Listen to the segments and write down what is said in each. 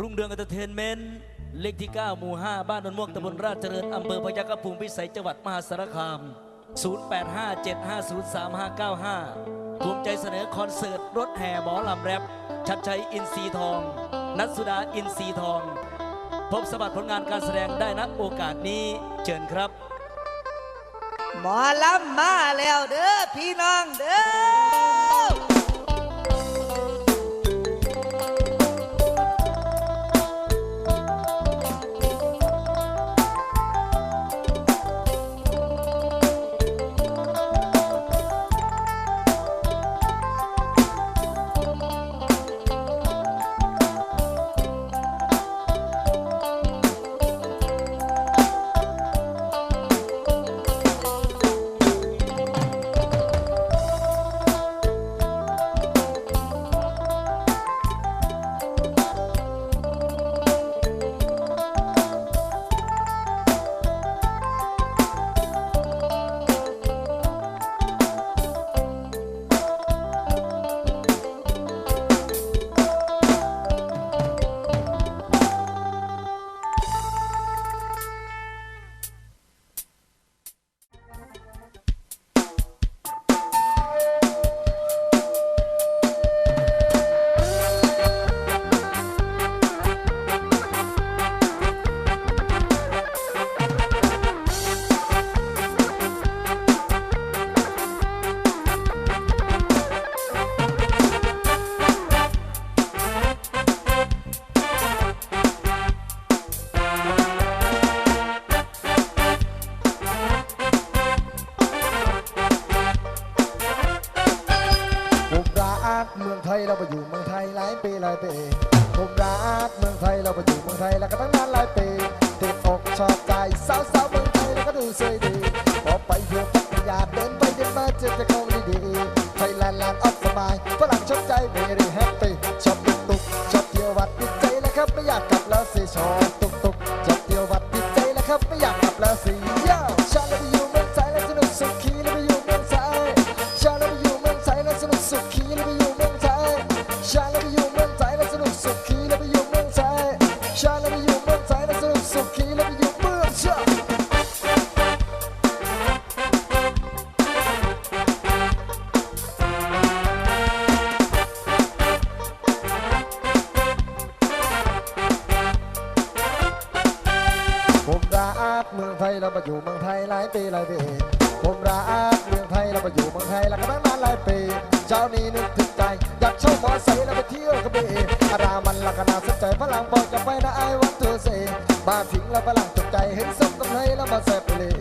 รุ่งเรืองเอนเตอร์เทนเมนต์เลขที่ 9 หมู่ 5 บ้านนนม่วงตำบลราชเจริญอำเภอพยัคฆภูมิพิสัยจังหวัดมหาสารคาม 0857503595ภูมิใจเสนอคอนเสิร์ตรถแห่หมอลำแรปชัดชัยอินทรีทอง นัทสุดาอินทรีทอง พบสมบัติผลงานการแสดงได้นะโอกาสนี้เชิญครับ หมอลำมาแล้วเด้อพี่น้องเด้อ กบีอารามันลักนาสนใจพลังบอกจะไปนะไอ้วัตถุเสมาทิ้งแล้วพลังตกใจเห็นสมกับเลยแล้วมาเสบเลย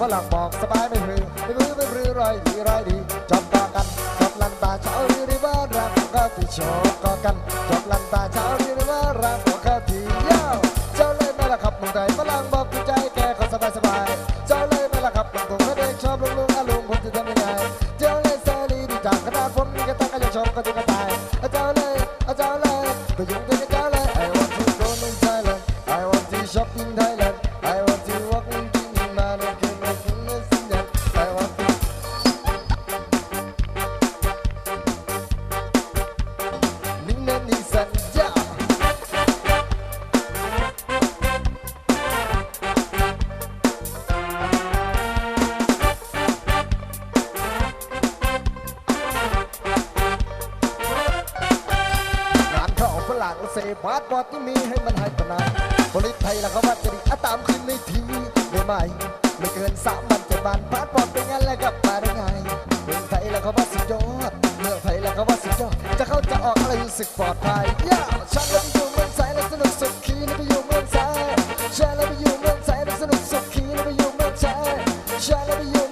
พลังบอกสบายไม่พรือไม่รื้อไม่รื้อรอยดีรอยดีจอบกอกันจอบลันตาเช้าหรือว่ารักก็ที่ชอบกอกันจอบลันตาเช้าหรือว่ารักก็ที่ยาวเจ้าเล่นไม่ละขับมึงใจพลังบอกกู สึกปลอดภัยย่าฉันเราไปอยู่เมืองไทยแล้วสนุกสุดขีเราไปอยู่เมืองไทยฉันเราไปอยู่เมืองไทยแล้วสนุกสุดขีเราไปอยู่เมืองไทยฉันเราไปอยู่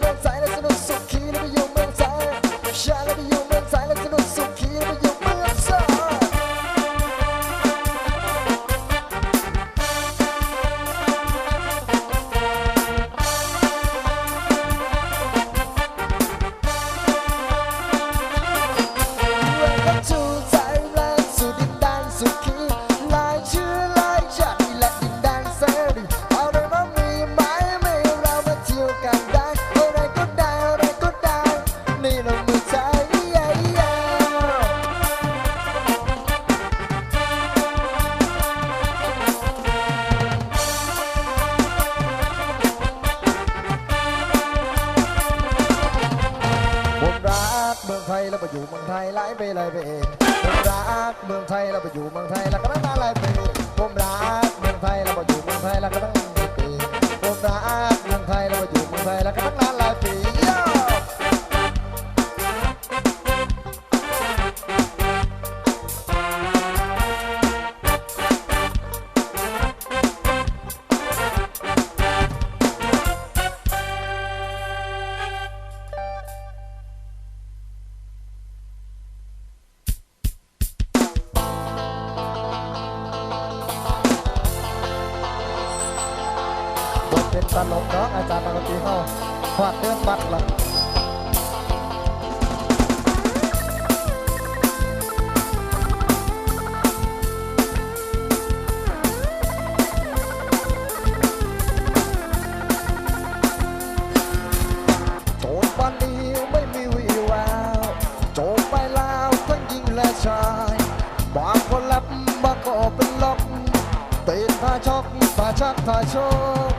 ช่างถ่ายโชว์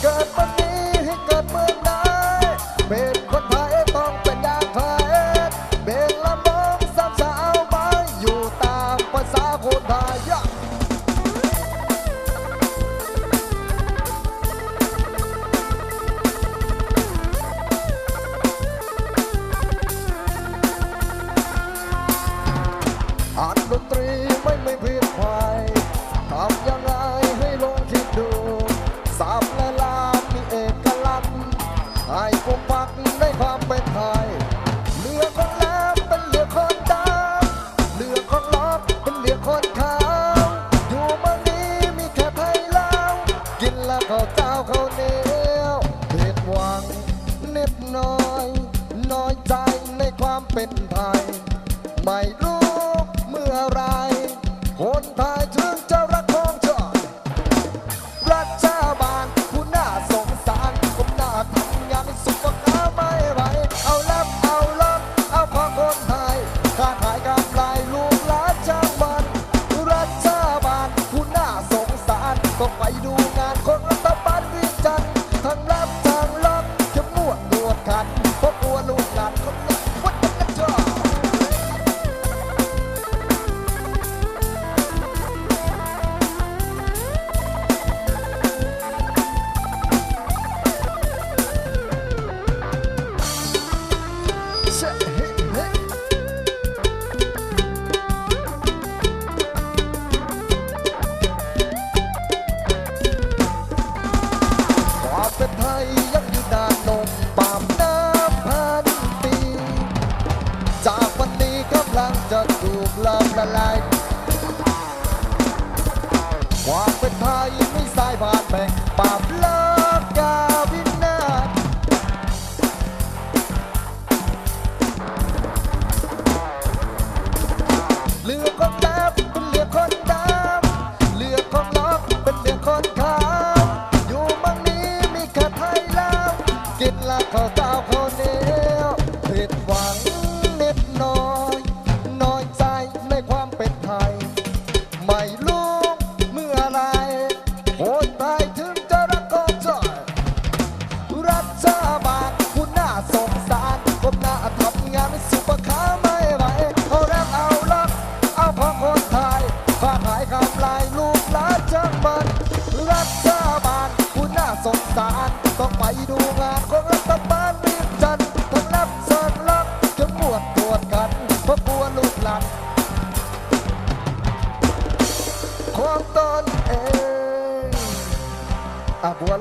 เกิดวันนี้ให้เกิดเมืองใดเป็นคนไทยต้องเป็นอย่างไทยเป็นละมองสามสาวมาอยู่ตามภาษาคนไทยอันดนตรีไม่ไม่เพียนไพย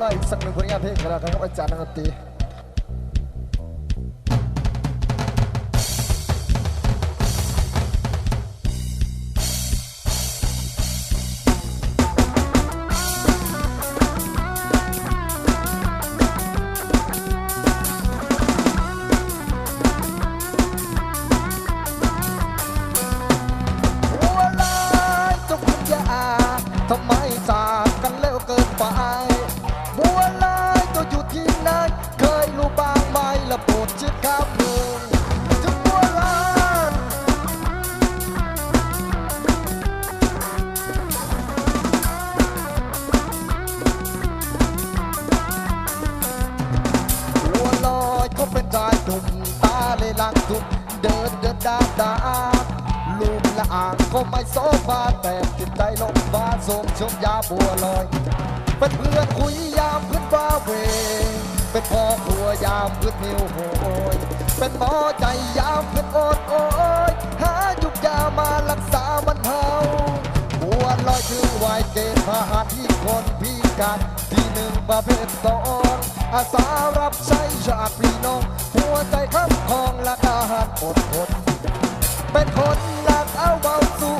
ហើយសឹកនឹងព្រះអាភិក្រាខាងអាចារ្យនឹងទី บัวลอย เป็นเพื่อนคุยยามพื้นฟ้าเว เป็นพ่อครัวยามพื้นนิวโหยเป็นหมอใจยามพื้นอดโอยหายุกยามารักษามันเฮาบัวลอยคือไหวเกณฑ์ทหารที่คนพิการที่หนึ่งประเภทสองอาสารับใช้ชาติพี่น้องหัวใจข้ามคองและอาหารอดทนเป็นคนรักเอาเบาสู้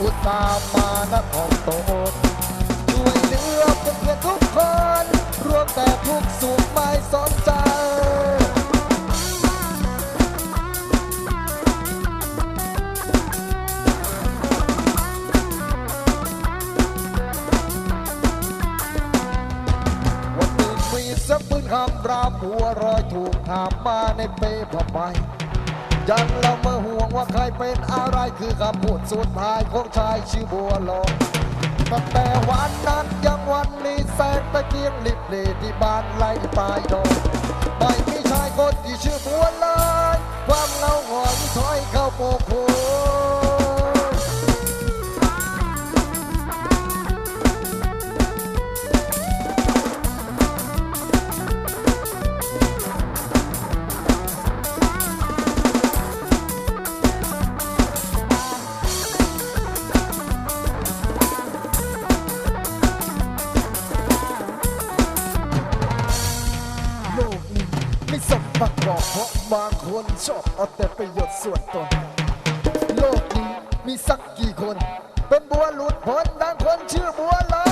อุตส่าห์มานครโตนช่วยเหลือเพื่อนทุกคน รวมแต่ทุกสุขไม่สนใจวันหนึ่งมีสักปืนห้รามหัวรอยถูกถามมาในเป้ผ้าใบ ยังเรามื่ห่วงว่าใครเป็นอะไรคือคำพูดสุดท้ายของชายชื่อบัวลอยตั้งแต่วันนั้นยังวันนี้แสงตะเกียงลิบเลีที่บ้านไล่ปลายดอกไม่มีชายคนที่ชื่อบัวลอยความเงาหงอยถอยเข้าโปกหั เอาแต่ประโยชน์ส่วนตน โลกนี้มีสักกี่คน เป็นบัวหลุดพ้นดังคนชื่อบัวลอ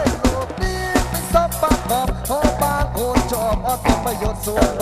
ยโลกนี้มีสับปะบอบพอบางคนชอบเอาแต่ประโยชน์ส่วน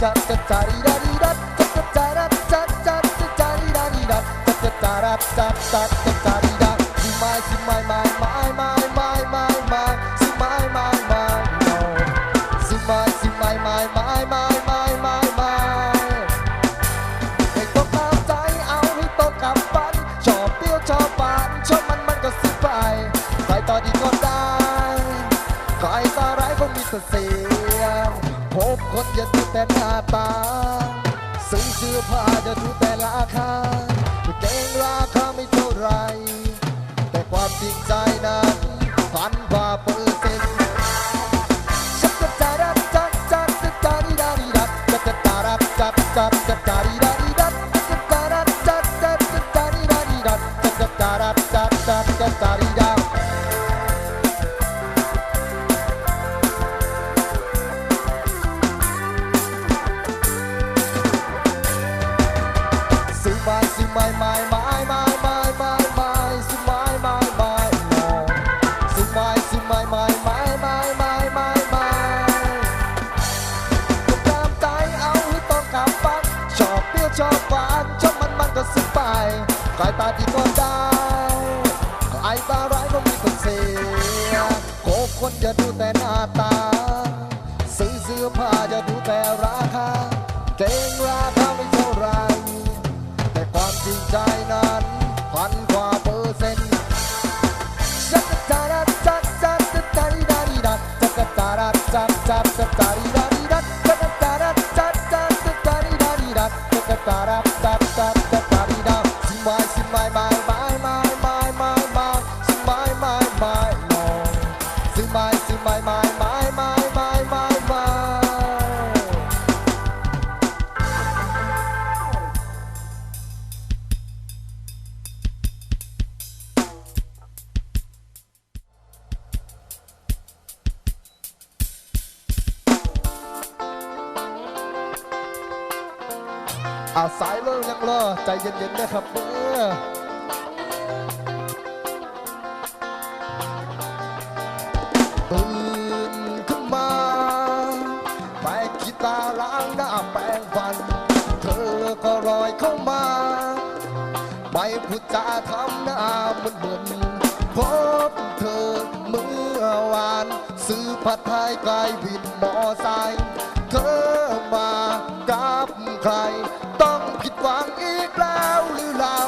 da da da da da สื้อผ้าจะถูแต่ราคาเกงราคาไม่เท่าไร แต่ความจริงใจนั้นพันกว่าเปอร์เซ็นต์ชักจะจารับจับจับจะจาดีดาดีดับจะจะจารับจับจับจะจารีดับ ซื้อไม้ไม้ไม้ไม้ไม้ไม้ไม้ไม้ก็ตามใจเอาให้ต้องกับบ้านชอบเปรี้ยวชอบหวานชอบมันมันก็ซื้อไปใครตาดีก็ได้ใครตาร้ายก็มีคนเสียโกคนอย่าดูแต่หน้าตาซื้อเสื้อผ้าอย่าดูแต่ราคาเกงราคาไม่เท่าไรแต่ความจริงใจนั้นพัน Bye bye. ตื่นขึ้นมาแปขีตาล้างหน้าแปรงฟัน เธอก็รอยเข้ามา ไม่พูดจาทำหน้ามึนมึนพบเธอเมื่อวาน ซื้อผัดไทยกลายวินมอไซค์เธอมากับใคร ต้องผิดหวังอีกแล้วหรือเรา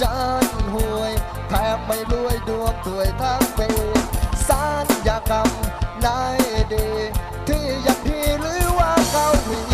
ฉันห่วยแทบไม่รวยดวงถวยทั้งปีสัญญากรำนายดี ที่ยังพี่หรือว่าเขาหี